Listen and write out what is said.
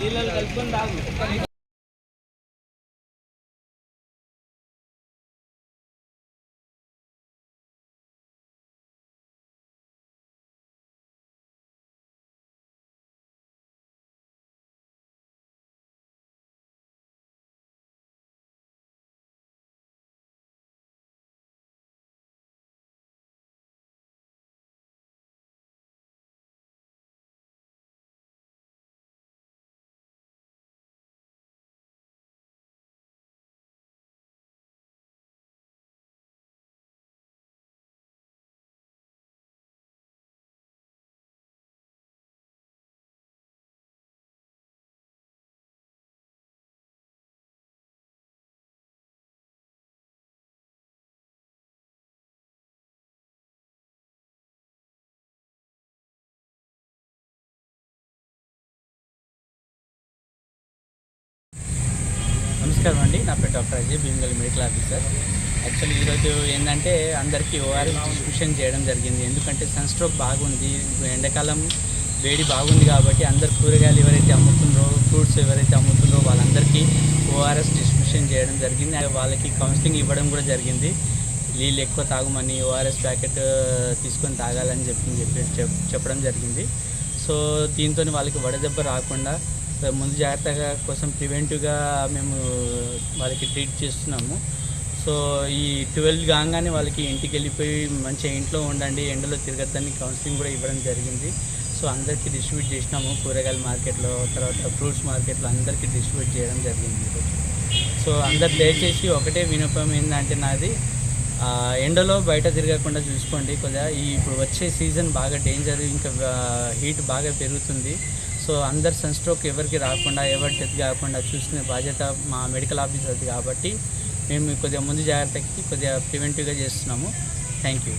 నీళ్ళలో కలుపుకొని తాగు. నమస్కారం అండి. నా పేరు doctor Ajay Bheemagal medical officer. Actually ఈరోజు ఏంటంటే అందరికీ ఓఆర్ఎస్ డిస్ట్రిబ్యూషన్ చేయడం జరిగింది. ఎందుకంటే సన్ స్ట్రోక్ బాగుంది ఎండాకాలం వేడి బాగుంది కాబట్టి అందరు కూరగాయలు ఎవరైతే అమ్ముతుందో ఫ్రూట్స్ ఎవరైతే అమ్ముతుందో వాళ్ళందరికీ ఓఆర్ఎస్ డిస్ట్రిబ్యూషన్ చేయడం జరిగింది. వాళ్ళకి కౌన్సిలింగ్ ఇవ్వడం కూడా జరిగింది. నీళ్ళు ఎక్కువ తాగమని ఓఆర్ఎస్ ప్యాకెట్ తీసుకొని తాగాలని చెప్పి చెప్పి చెప్పడం జరిగింది. సో దీంతో వాళ్ళకి వడదెబ్బ రాకుండా ముందు జాగ్రత్తగా కోసం ప్రివెంటివ్గా మేము వాళ్ళకి ట్రీట్ చేస్తున్నాము. సో ఈ ట్వెల్వ్ కాగానే వాళ్ళకి ఇంటికి వెళ్ళిపోయి మంచిగా ఇంట్లో ఉండండి ఎండలో తిరగద్దని కౌన్సిలింగ్ కూడా ఇవ్వడం జరిగింది. సో అందరికీ డిస్ట్రిబ్యూట్ చేసినాము. కూరగాయల మార్కెట్లో తర్వాత ఫ్రూట్స్ మార్కెట్లో అందరికీ డిస్ట్రిబ్యూట్ చేయడం జరిగింది సో అందరు దయచేసి ఒకటే వినపం ఏంటంటే నాది ఎండలో బయట తిరగకుండా చూసుకోండి. కొద్దిగా ఈ ఇప్పుడు వచ్చే సీజన్ బాగా డేంజర్ ఇంకా హీట్ బాగా పెరుగుతుంది. సో అందరు సన్ స్ట్రోక్ ఎవరికి రాకుండా ఎవరి డెత్ కాకుండా చూసుకునే బాధ్యత మా మెడికల్ ఆఫీసర్ది కాబట్టి మేము కొద్దిగా ముందు జాగ్రత్తకి కొద్దిగా ప్రివెంటివ్గా చేస్తున్నాము. Thank you